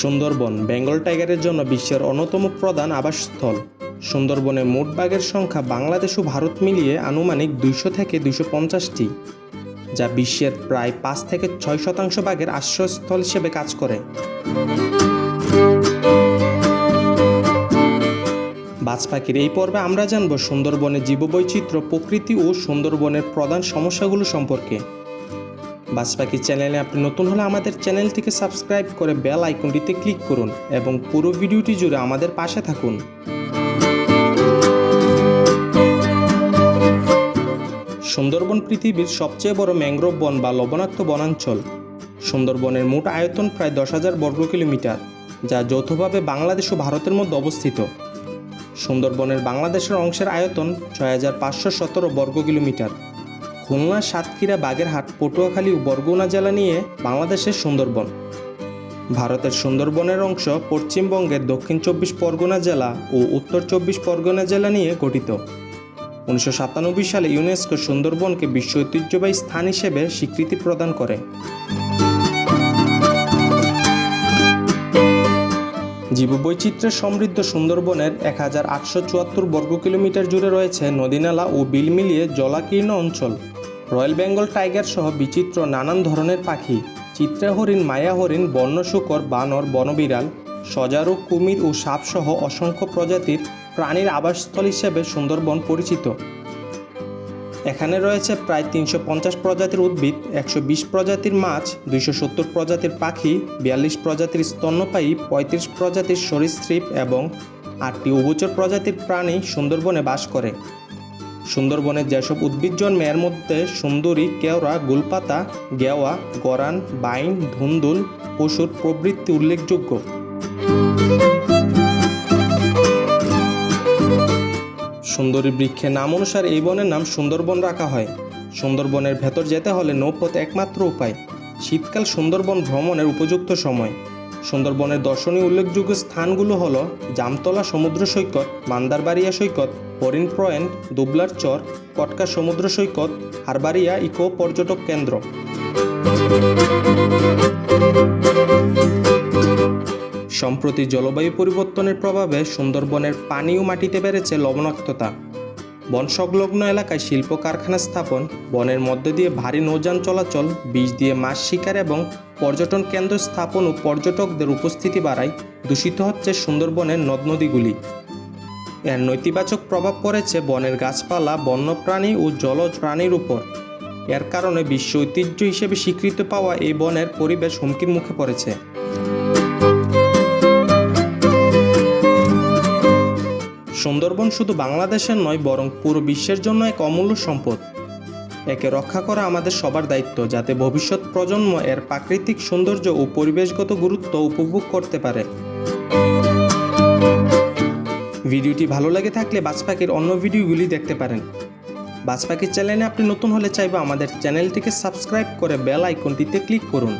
সুন্দরবন, বেঙ্গল টাইগারের জন্য বিশ্বের অন্যতম প্রধান আবাসস্থল। সুন্দরবনে মোট বাঘের সংখ্যা বাংলাদেশ ও ভারত মিলিয়ে আনুমানিক দুইশো থেকে দুইশো পঞ্চাশটি, যা বিশ্বের প্রায় পাঁচ থেকে ছয় শতাংশ বাঘের আশ্রয়স্থল হিসেবে কাজ করে। বাজ পাখির এই পর্বে আমরা জানব সুন্দরবনের জীববৈচিত্র্য, প্রকৃতি ও সুন্দরবনের প্রধান সমস্যাগুলো সম্পর্কে। বাজ পাখি চ্যানেলে আপনি নতুন হলে আমাদের চ্যানেলটিকে সাবস্ক্রাইব করে বেল আইকনটিতে ক্লিক করুন এবং পুরো ভিডিওটি জুড়ে আমাদের পাশে থাকুন। সুন্দরবন পৃথিবীর সবচেয়ে বড় ম্যাংগ্রোভ বন বা লবণাক্ত বনাঞ্চল। সুন্দরবনের মোট আয়তন প্রায় দশ হাজার বর্গ কিলোমিটার, যা যৌথভাবে বাংলাদেশ ও ভারতের মধ্যে অবস্থিত। সুন্দরবনের বাংলাদেশের অংশের আয়তন ছয় হাজার পাঁচশো সতেরো বর্গ কিলোমিটার। খুলনা, সাতক্ষীরা, বাগেরহাট, পটুয়াখালী ও বরগুনা জেলা নিয়ে বাংলাদেশের সুন্দরবন। ভারতের সুন্দরবনের অংশ পশ্চিমবঙ্গের দক্ষিণ চব্বিশ পরগনা জেলা ও উত্তর চব্বিশ পরগনা জেলা নিয়ে গঠিত। উনিশশো সাতানব্বই সালে ইউনেস্কো সুন্দরবনকে বিশ্ব ঐতিহ্যবাহী স্থান হিসেবে স্বীকৃতি প্রদান করে। জীববৈচিত্র্যের সমৃদ্ধ সুন্দরবনের এক হাজার আটশো চুয়াত্তর বর্গ কিলোমিটার জুড়ে রয়েছে নদীনালা ও বিল মিলিয়ে জলাকীর্ণ অঞ্চল। রয়্যাল বেঙ্গল টাইগার সহ বিচিত্র নানান ধরনের পাখি। চিত্রা হরিণ মায়া হরিণ বন্য শুকর বানর, বনবিড়াল, সজারু, কুমির ও সাপসহ অসংখ্য প্রজাতির প্রাণীর আবাসস্থল হিসেবে সুন্দরবন পরিচিত। এখানে রয়েছে প্রায় তিনশো পঞ্চাশ প্রজাতির উদ্ভিদ, একশো বিশ প্রজাতির মাছ, দুইশো সত্তর প্রজাতির পাখি, বিয়াল্লিশ প্রজাতির স্তন্যপায়ী, পঁয়ত্রিশ প্রজাতির সরীসৃপ এবং আটটি উভচর প্রজাতির প্রাণী সুন্দরবনে বাস করে। সুন্দরবনের যেসব উদ্ভিদ জন্মে এর মধ্যে সুন্দরী, কেওড়া, গুলপাতা, গেওয়া, গরান, বাইন, ধুন্দুল, পশুর প্রবৃত্তি উল্লেখযোগ্য। সুন্দরী বৃক্ষের নাম অনুসারে এই বনের নাম সুন্দরবন রাখা হয়। সুন্দরবনের ভেতর যেতে হলে নৌপথ একমাত্র উপায়। শীতকাল সুন্দরবন ভ্রমণের উপযুক্ত সময়। সুন্দরবনের দর্শনীয় উল্লেখযোগ্য স্থানগুলো হল জামতলা সমুদ্র সৈকত, মান্দারবাড়িয়া সৈকত হরিণ পয়েন্ট, দুবলার চর, কটকা সমুদ্র সৈকত, হারবাড়িয়া ইকো পর্যটক কেন্দ্র। সম্প্রতি জলবায়ু পরিবর্তনের প্রভাবে সুন্দরবনের পানি ও মাটিতে বেড়েছে লবণাক্ততা। বন সংলগ্ন এলাকায় শিল্প কারখানা স্থাপন, বনের মধ্যে দিয়ে ভারী নৌযান চলাচল বীজ দিয়ে মাছ শিকার এবং পর্যটন কেন্দ্র স্থাপন ও পর্যটকদের উপস্থিতি বাড়ায় দূষিত হচ্ছে সুন্দরবনের নদ নদীগুলি এর নৈতিবাচক প্রভাব পড়েছে বনের গাছপালা, বন্যপ্রাণী ও জলজ প্রাণীর উপর। এর কারণে বিশ্ব ঐতিহ্য হিসেবে স্বীকৃত পাওয়া এই বনের পরিবেশ হুমকির মুখে পড়েছে। সুন্দরবন শুধু বাংলাদেশের নয়, বরং পুরো বিশ্বের জন্য এক অমূল্য সম্পদ। একে রক্ষা করা আমাদের সবার দায়িত্ব, যাতে ভবিষ্যৎ প্রজন্ম এর প্রাকৃতিক সৌন্দর্য ও পরিবেশগত গুরুত্ব উপভোগ করতে পারে। ভিডিওটি ভালো লাগে থাকলে বাজপাখির অন্য ভিডিওগুলি দেখতে পারেন। বাজপাখির চ্যানেলে আপনি নতুন হলে চাইবে আমাদের চ্যানেলটিকে সাবস্ক্রাইব করে বেল আইকনটিতে ক্লিক করুন।